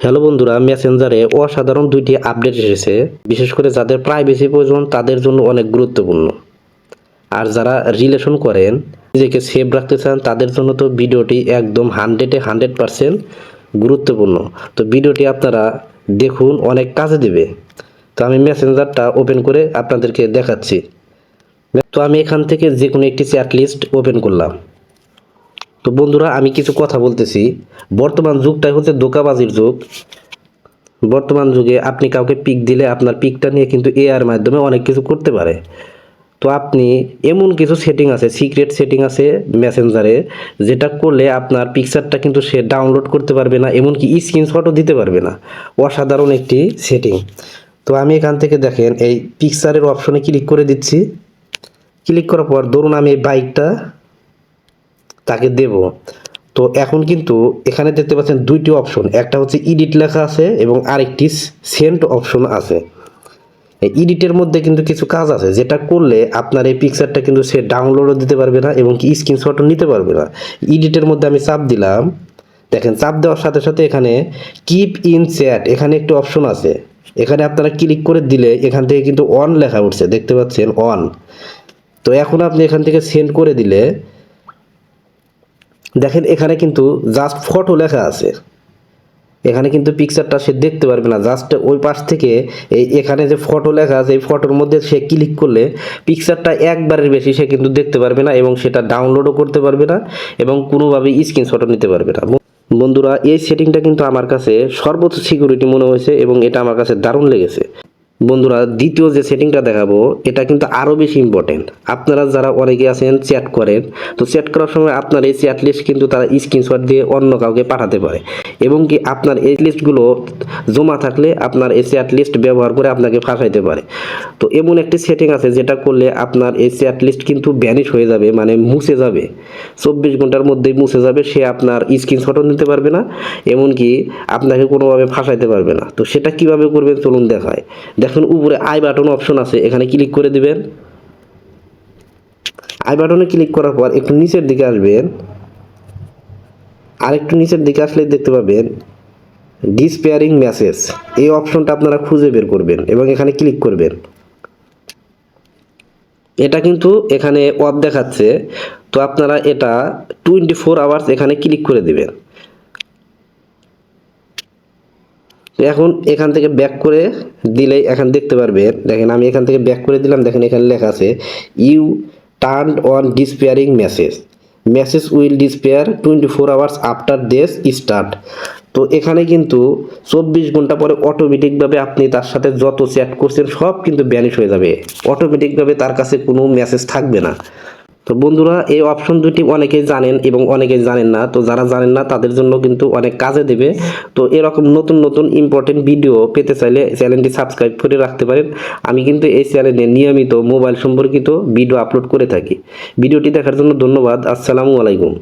Hello বন্ধুরা মেসেঞ্জারে অসাধারণ দুইটি আপডেট এসেছে। বিশেষ করে যাদের প্রাইভেসি প্রয়োজন, তাদের জন্য অনেক গুরুত্বপূর্ণ। আর যারা রিলেশন করেন, নিজেকে সেভ রাখতে চান, তাদের জন্য তো ভিডিওটি একদম হান্ড্রেডে হান্ড্রেড পারসেন্ট গুরুত্বপূর্ণ। তো ভিডিওটি আপনারা দেখুন, অনেক কাজে দেবে। তো আমি মেসেঞ্জারটা ওপেন করে আপনাদেরকে দেখাচ্ছি। তো আমি এখান থেকে যে কোনো একটি চ্যাট লিস্ট ওপেন করলাম। তো বন্ধুরা, আমি কিছু কথা বলতেছি। বর্তমান যুগটাই হচ্ছে ধোকাবাজির যুগ। বর্তমান যুগে আপনি কাউকে পিক দিলে আপনার পিকটা নিয়ে কিন্তু এআর মাধ্যমে অনেক কিছু করতে পারে। তো আপনি এমন কিছু সেটিং আছে সিক্রেট সেটিং আছে মেসেঞ্জারে যেটা করলে আপনার পিকচারটা কিন্তু সে ডাউনলোড করতে পারবে না, এমনকি স্ক্রিনশটও দিতে পারবে না। অসাধারণ একটি সেটিং তো আমি এখান থেকে দেখেন, এই পিকচারের অপশনে ক্লিক করে দিচ্ছি। ক্লিক করার পর ধরুন আমি এই বাইকটা তাকে দেব। তো এখন কিন্তু এখানে দেখতে পাচ্ছেন দুইটি অপশন একটা হচ্ছে ইডিট লেখা আছে এবং আরেকটি সেন্ট অপশন আছে। ইডিটের মধ্যে কিন্তু কিছু কাজ আছে, যেটা করলে আপনার এই পিকচারটা কিন্তু সে ডাউনলোডও দিতে পারবে না এবং কি স্ক্রিনশটও নিতে পারবে না। ইডিটের মধ্যে আমি চাপ দিলাম। দেখেন, চাপ দেওয়ার সাথে সাথে এখানে কিপ ইন চ্যাট এখানে একটি অপশন আছে। এখানে আপনারা ক্লিক করে দিলে এখান থেকে কিন্তু অন লেখা উঠছে। দেখতে পাচ্ছেন অন তো এখন আপনি এখান থেকে সেন্ড করে দিলে দেখেন এখানে কিন্তু জাস্ট ফটো লেখা আছে। এখানে কিন্তু পিকচারটা সে দেখতে পারবে না। জাস্ট ওই পাশ থেকে এই এখানে যে ফটো লেখা আছে, এই ফটোর মধ্যে সে ক্লিক করলে পিকচারটা একবারের বেশি সে কিন্তু দেখতে পারবে না এবং সেটা ডাউনলোডও করতে পারবে না এবং কোনোভাবেই স্ক্রিনশটও নিতে পারবে না। বন্ধুরা, এই সেটিংটা কিন্তু আমার কাছে সর্বোচ্চ সিকিউরিটি মনে হয়েছে এবং এটা আমার কাছে দারুণ লেগেছে। বন্ধুরা, দ্বিতীয় যে সেটিংটা দেখাবো, এটা কিন্তু আরও বেশি ইম্পর্টেন্ট আপনারা যারা অনেকে আছেন চ্যাট করেন, তো চ্যাট করার সময় আপনার এই চ্যাট লিস্ট কিন্তু তারা স্ক্রিনশট দিয়ে অন্য কাউকে পাঠাতে পারে। এবং কি আপনার এই লিস্টগুলো জমা থাকলে আপনার এই চ্যাট লিস্ট ব্যবহার করে আপনাকে ফাঁসাইতে পারে। তো এমন একটি সেটিং আছে যেটা করলে আপনার এই চ্যাট লিস্ট কিন্তু ব্যানিশ হয়ে যাবে মানে মুছে যাবে। চব্বিশ ঘণ্টার মধ্যেই মুছে যাবে, সে আপনার স্ক্রিনশটও নিতে পারবে না। এমনকি আপনাকে কোনোভাবে ফাঁসাইতে পারবে না। তো সেটা কীভাবে করবেন চলুন দেখায়। দেখুন উপরে আই বাটন অপশন আছে, এখানে ক্লিক করে দিবেন। আই বাটনে ক্লিক করার পর একটু নিচের দিকে আসবেন। আর একটু নিচের দিকে আসলে দেখতে পাবেন ডিসপেয়ারিং মেসেজ এই অপশনটা আপনারা খুঁজে বের করবেন এবং এখানে ক্লিক করবেন। এটা কিন্তু এখানে অফ দেখাচ্ছে। তো আপনারা এটা টোয়েন্টি ফোর আওয়ার্স এখানে ক্লিক করে দিবেন তো এখন এখান থেকে ব্যাক করে দিলেই এখন দেখতে পারবেন দেখেন আমি এখান থেকে ব্যাক করে দিলাম, দেখেন এখানে লেখা আছে you turn on disappearing message message will disappear twenty four hours after these start তো এখানে কিন্তু চব্বিশ ঘণ্টা পরে অটোমেটিকভাবে আপনি তার সাথে যত চ্যাট করছেন, সব কিন্তু ব্যানিশ হয়ে যাবে। অটোমেটিকভাবে তার কাছে কোনো মেসেজ থাকবে না। তো বন্ধুরা, এই অপশন দুটি অনেকেই জানেন এবং অনেকেই জানেন না। তো যারা জানেন না, তাদের জন্য কিন্তু অনেক কাজে দেবে। তো এরকম নতুন নতুন ইম্পর্টেন্ট ভিডিও পেতে চাইলে চ্যানেলটি সাবস্ক্রাইব করে রাখতে পারেন। আমি কিন্তু এই চ্যানেলে নিয়মিত মোবাইল সম্পর্কিত ভিডিও আপলোড করে থাকি। ভিডিওটি দেখার জন্য ধন্যবাদ। আসসালামু আলাইকুম।